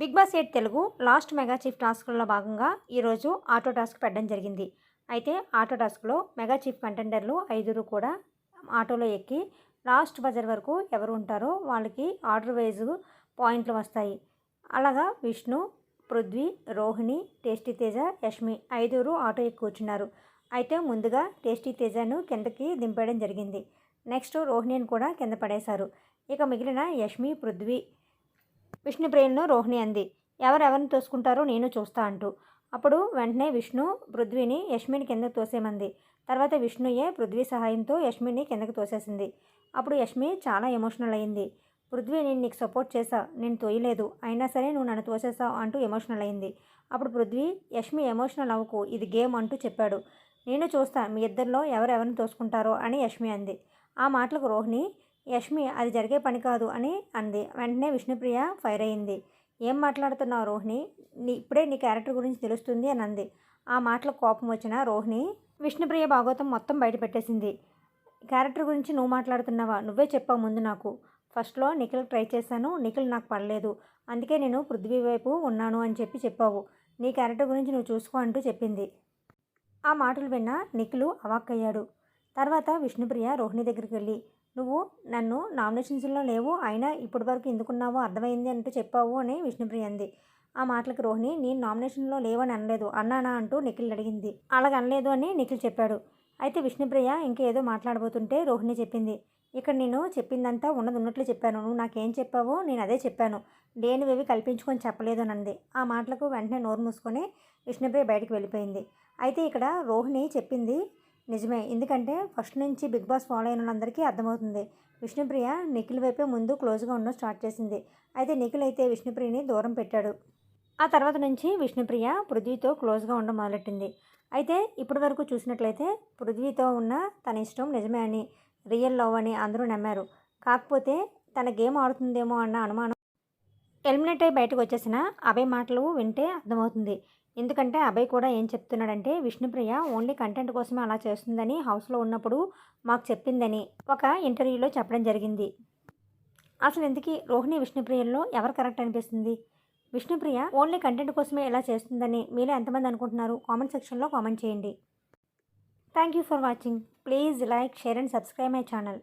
Bigg Boss eight Telugu last mega chief టాస్క్లో భాగంగా ఈరోజు ఆటో టాస్క్ పెట్టడం జరిగింది. అయితే ఆటో టాస్క్లో మెగా చీఫ్ కంటెండర్లు ఐదుగురు కూడా ఆటోలో ఎక్కి లాస్ట్ బజర్ వరకు ఎవరు ఉంటారో వాళ్ళకి ఆర్డర్ వైజ్ పాయింట్లు వస్తాయి. అలాగా విష్ణు పృథ్వీ రోహిణి టేస్టీ తేజ యష్మి ఐదుగురు ఆటో ఎక్కి కూర్చున్నారు. అయితే ముందుగా టేస్టీ తేజను కిందకి దింపేయడం జరిగింది. నెక్స్ట్ రోహిణిని కూడా కింద పడేశారు. ఇక మిగిలిన యష్మి పృథ్వీ విష్ణు విష్ణుప్రియను రోహిణి అంది. ఎవరెవరిని తోసుకుంటారో నేను చూస్తా అంటూ. అప్పుడు వెంటనే విష్ణు పృథ్వీని యష్మిని కిందకు తోసేమంది తర్వాత విష్ణుయే పృథ్వీ సహాయంతో యష్మిని కిందకు తోసేసింది. అప్పుడు యష్మి చాలా ఎమోషనల్ అయింది. పృథ్వీ నేను నీకు సపోర్ట్ చేసా నేను తోయలేదు. అయినా సరే నువ్వు నన్ను తోసేసావు అంటూ ఎమోషనల్ అయింది. అప్పుడు పృథ్వీ యష్మి ఎమోషనల్ అవ్వకు. ఇది గేమ్ అంటూ చెప్పాడు. నేను చూస్తా. మీ ఇద్దరిలో ఎవరెవరిని తోసుకుంటారో అని యష్మి అంది. ఆ మాటలకు రోహిణి యష్మి అది జరిగే పని కాదు అని అంది. వెంటనే విష్ణుప్రియ ఫైర్ అయింది. ఏం మాట్లాడుతున్నావు రోహిణి? నీ ఇప్పుడే నీ క్యారెక్టర్ గురించి తెలుస్తుంది అని అంది. ఆ మాటల కోపం వచ్చిన రోహిణి విష్ణుప్రియ భాగవతం మొత్తం బయట పెట్టేసింది. క్యారెక్టర్ గురించి నువ్వు మాట్లాడుతున్నావా? నువ్వే చెప్పావు ముందు నాకు. ఫస్ట్లో నిఖిల్ ట్రై చేశాను నిఖిల్ నాకు పడలేదు. అందుకే నేను పృథ్వీ వైపు ఉన్నాను అని చెప్పి చెప్పావు. నీ క్యారెక్టర్ గురించి నువ్వు చూసుకో అంటూ చెప్పింది. ఆ మాటలు విన్న నిఖిలు అవాక్కయ్యాడు. తర్వాత విష్ణుప్రియ రోహిణి దగ్గరికి వెళ్ళి నువ్వు నన్ను నామినేషన్స్లో లేవు అయినా ఇప్పటి వరకు ఎందుకున్నావో అర్థమైంది అంటూ చెప్పావు అని విష్ణుప్రియ అంది ఆ మాటలకు రోహిణి నేను నామినేషన్లో లేవని అనలేదు అన్నానా అంటూ నిఖిల్ అడిగింది. అలాగ అనలేదు అని నిఖిల్ చెప్పాడు. అయితే విష్ణుప్రియ ఇంకేదో మాట్లాడబోతుంటే రోహిణి చెప్పింది. ఇక్కడ నేను చెప్పిందంతా ఉన్నది ఉన్నట్లు చెప్పాను. నువ్వు నాకేం చెప్పావో నేను అదే చెప్పాను. లేనివేవి కల్పించుకొని చెప్పలేదు అని అంది. ఆ మాటలకు వెంటనే నోరు మూసుకొని విష్ణుప్రియ బయటకు వెళ్ళిపోయింది. అయితే ఇక్కడ రోహిణి చెప్పింది నిజమే. ఎందుకంటే ఫస్ట్ నుంచి బిగ్ బాస్ ఫాలో అయిన వాళ్ళందరికీ అర్థమవుతుంది. విష్ణుప్రియ నిఖిల్ వైపే ముందు క్లోజ్గా ఉండడం స్టార్ట్ చేసింది. అయితే నిఖిల్ అయితే విష్ణుప్రియని దూరం పెట్టాడు. ఆ తర్వాత నుంచి విష్ణుప్రియ పృథ్వీతో క్లోజ్గా ఉండడం మొదలెట్టింది. అయితే ఇప్పటి వరకు చూసినట్లయితే పృథ్వీతో ఉన్న తన ఇష్టం నిజమే అని రియల్ లవ్ అని అందరూ నమ్మారు. కాకపోతే తన గేమ్ ఆడుతుందేమో అన్న అనుమానం ఎలిమినేట్ అయి బయటకు వచ్చేసిన అభయ్ మాటలు వింటే అర్థమవుతుంది. ఎందుకంటే అభయ్ కూడా ఏం చెప్తున్నాడంటే విష్ణుప్రియ ఓన్లీ కంటెంట్ కోసమే అలా చేస్తుందని హౌస్లో ఉన్నప్పుడు మాకు చెప్పిందని ఒక ఇంటర్వ్యూలో చెప్పడం జరిగింది. అసలు ఎందుకు రోహిణి విష్ణుప్రియల్లో ఎవరు కరెక్ట్ అనిపిస్తుంది? విష్ణుప్రియ ఓన్లీ కంటెంట్ కోసమే ఇలా చేస్తుందని మీలో ఎంతమంది అనుకుంటున్నారు? కామెంట్ సెక్షన్లో కామెంట్ చేయండి. Thank you for watching. Please like share and subscribe my channel.